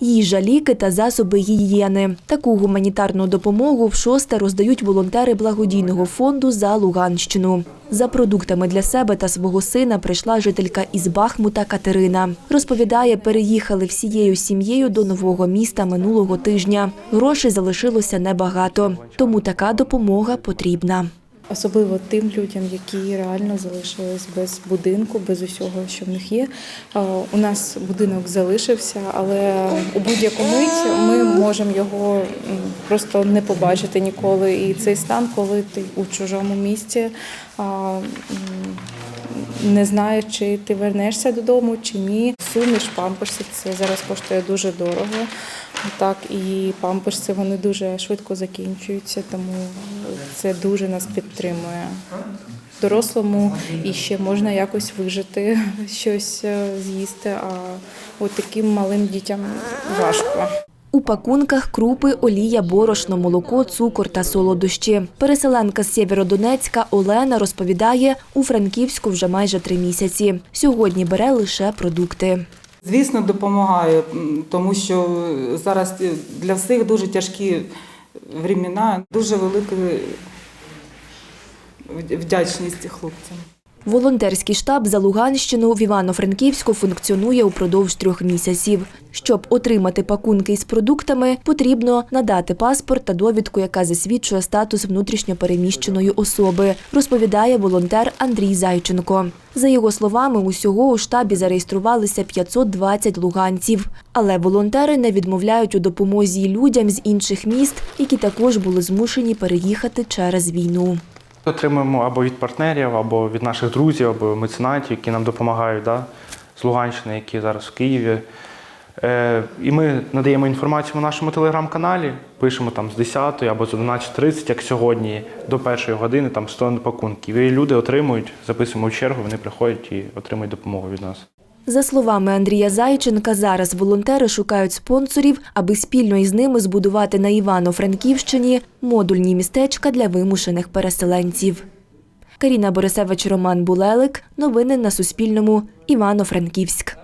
їжа, ліки та засоби гігієни. Таку гуманітарну допомогу в шосте роздають волонтери благодійного фонду за Луганщину. За продуктами для себе та свого сина прийшла жителька із Бахмута Катерина. Розповідає, переїхали всією сім'єю до нового міста минулого тижня. Грошей залишилося небагато, тому така допомога потрібна. Особливо тим людям, які реально залишились без будинку, без усього, що в них є. У нас будинок залишився, але у будь-яку мить ми можемо його просто не побачити ніколи. І цей стан, коли ти у чужому місті, а, м, не знаєш, чи ти вернешся додому, чи ні. Суміш, памперси це зараз коштує дуже дорого. Так, і памперси вони дуже швидко закінчуються, тому це дуже нас підтримує. Дорослому і ще можна якось вижити, щось е, з'їсти, а от таким малим дітям важко. Пакунках крупи, олія, борошно, молоко, цукор та солодощі. Переселенка з Сєвєродонецька Олена розповідає, у Франківську вже майже три місяці. Сьогодні бере лише продукти. Звісно, допомагаю, тому що зараз для всіх дуже тяжкі времена, дуже велика вдячність хлопцям. Волонтерський штаб за Луганщину в Івано-Франківську функціонує упродовж трьох місяців. Щоб отримати пакунки із продуктами, потрібно надати паспорт та довідку, яка засвідчує статус внутрішньопереміщеної особи, розповідає волонтер Андрій Зайченко. За його словами, усього у штабі зареєструвалися 520 луганців. Але волонтери не відмовляють у допомозі людям з інших міст, які також були змушені переїхати через війну. Отримуємо або від партнерів, або від наших друзів, або меценатів, які нам допомагають да, з Луганщини, які зараз в Києві. Е, і ми надаємо інформацію на нашому телеграм-каналі, пишемо там з 10 або з 11.30, як сьогодні, до першої години, там 100 пакунків. І люди отримують, записуємо в чергу, вони приходять і отримують допомогу від нас. За словами Андрія Зайченка, зараз волонтери шукають спонсорів, аби спільно із ними збудувати на Івано-Франківщині модульні містечка для вимушених переселенців. Каріна Борисевич, Роман Булелик. Новини на Суспільному. Івано-Франківськ.